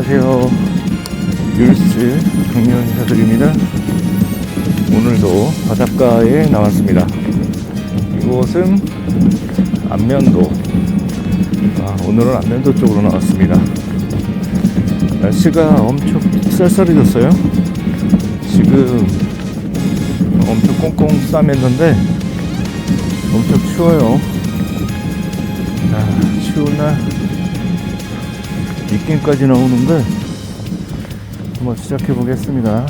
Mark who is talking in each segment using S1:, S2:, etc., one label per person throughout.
S1: 안녕하세요. 율스 강연 인사드립니다. 오늘도 바닷가에 나왔습니다. 이곳은 안면도. 아, 오늘은 안면도 쪽으로 나왔습니다. 날씨가 엄청 쌀쌀해졌어요. 지금 엄청 꽁꽁 싸맸는데 엄청 추워요. 아, 추운 날 입김까지 나오는데 한번 시작해 보겠습니다.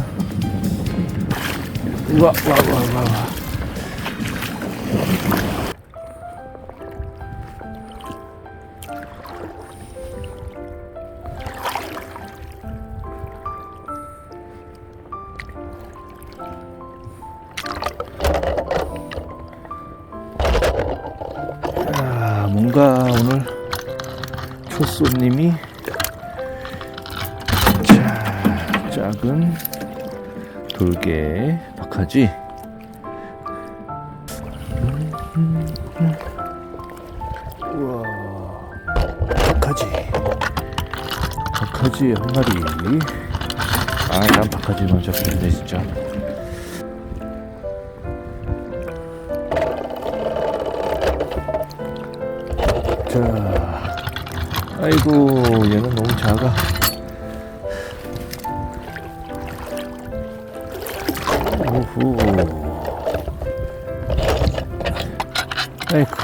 S1: 우와, 와, 와, 와, 와. 아, 뭔가 오늘 첫 손님이 작은 돌개 박하지. 우와, 박하지. 박하지 한 마리. 아, 난 박하지만 잡히네 진짜. 자, 아이고 얘는 너무 작아. 오호. 아이고,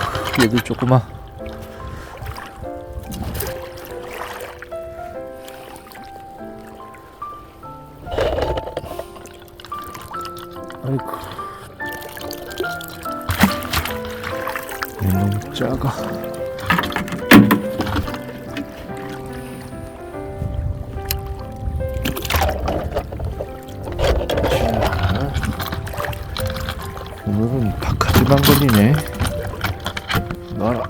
S1: 얘도 조그마. 아이고. 얘 너무 작아. 오늘은 박하지만 걸리네. 놔라.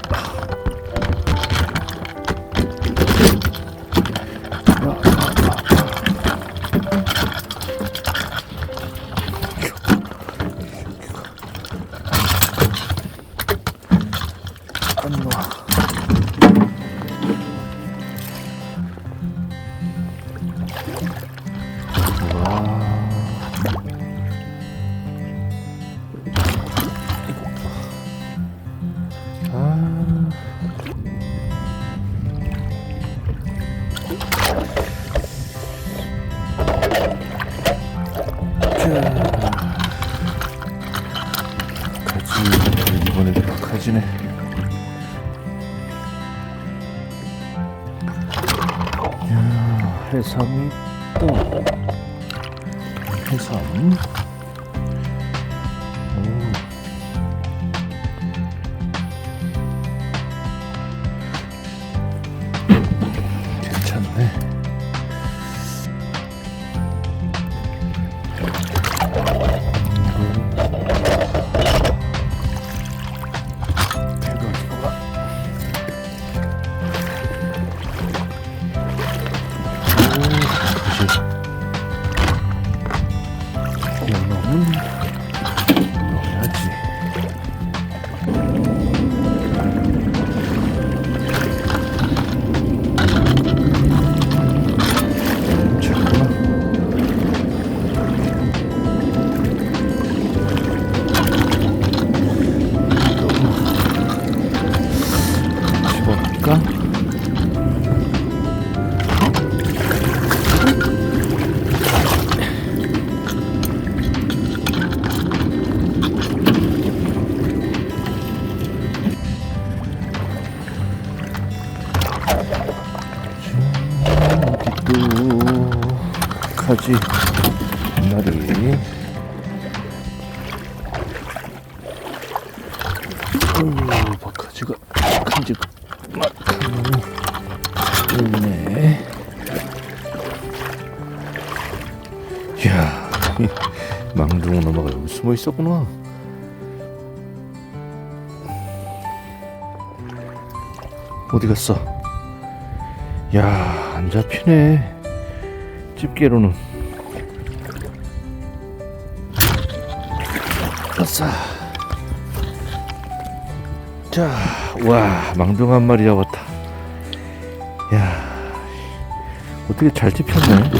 S1: 지네. 야, 해삼이 또 가지 한 마리 어휴 박하지가 큼직 막하니 있네. 이야 이 망둥어 넘어가 여기 숨어 있었구나. 어디 갔어? 야 안 잡히네. 집게로는 아싸 자, 와, 망둥어 한 마리 잡았다. 야, 어떻게 잘 집혔네.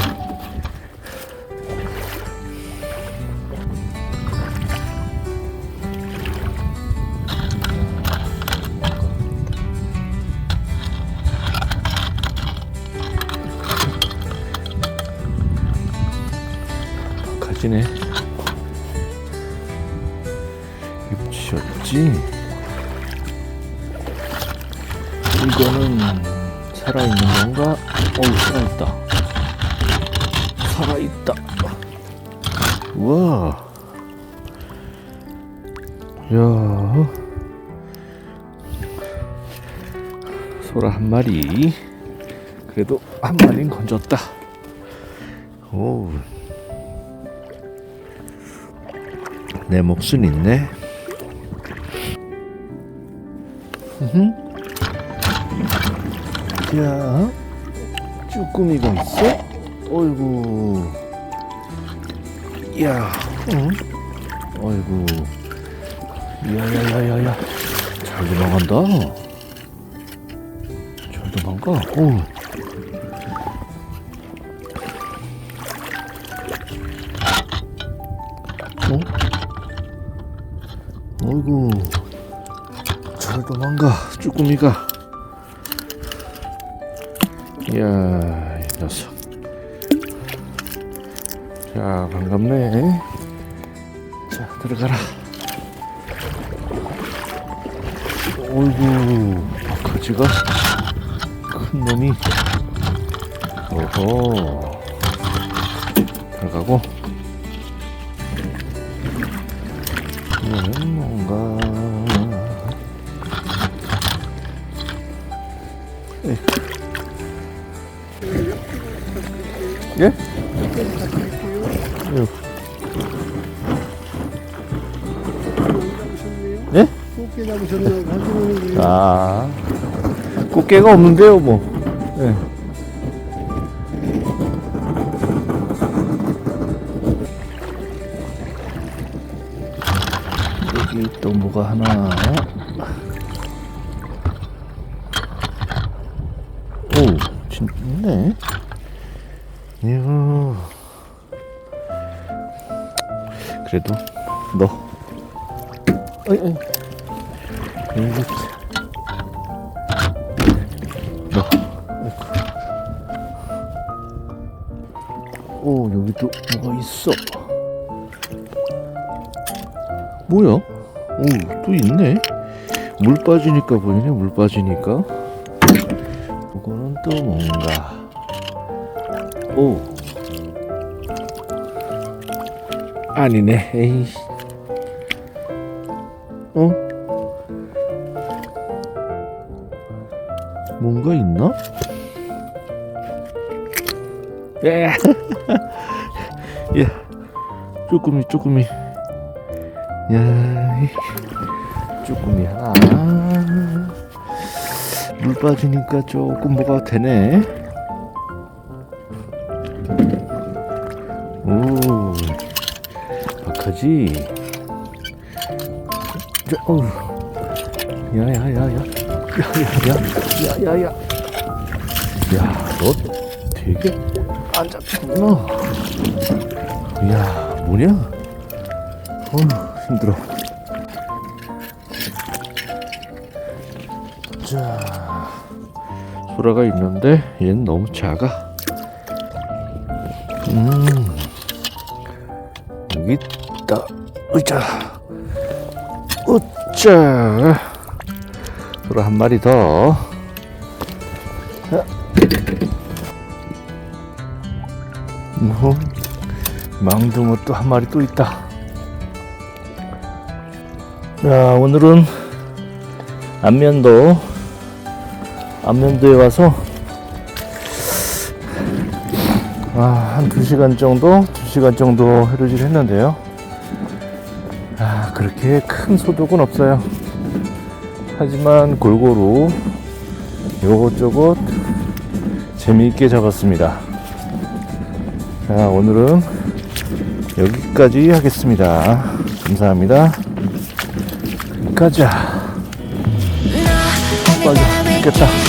S1: 가지네. 입지였지. 이거는 살아있는 건가? 어우 살아있다. 살아있다. 우와. 야. 소라 한 마리. 그래도 한 마리는 건졌다. 오. 내 몫은 있네. 야, 쭈꾸미가 있어? 어이구. 야, 응? 어이구. 야야야야야. 잘 도망간다. 잘 도망가. 어. 어? 잘 도망가. 쭈꾸미가. 이야, 이 녀석. 자, 반갑네. 자, 들어가라. 어이구, 바가지가 큰 놈이. 어허. 들어가고. 이거는 뭔가. 예? 예. 예? 아, 꽃게가 없는데요, 뭐. 예. 여기 또 뭐가 하나. 오, 진짜 있네. 이야. 그래도 너. 어이, 어이. 여기 너. 오 여기도 뭐가 있어. 뭐야? 오 또 있네. 물 빠지니까 보이네. 물 빠지니까. 또 뭔가. 오. 아니네. 에이. 어? 뭔가 있나? 야, 야, 쪼꾸미, 쪼꾸미. 야, 이 쪼꾸미 하나. 물 빠지니까 조금 뭐가 되네. 오, 박하지. 자, 어우. 야야야야 야 야야야 야야야 야 너 되게 안 잡혔구나 야 뭐냐 어휴 힘들어 자 소라가 있는데 얘는 너무 작아 음 여기 있다 으자 으자 소라 한 마리 더. 자. 뭐, 망둥어 또 한 마리 또 있다. 자, 오늘은 안면도, 안면도에 와서, 아, 한두 시간 정도, 두 시간 정도 해루질 했는데요. 아, 그렇게 큰 소득은 없어요. 하지만 골고루 요것저것 재미있게 잡았습니다. 자, 오늘은 여기까지 하겠습니다. 감사합니다. 가자. 됐다.
S2: 됐다.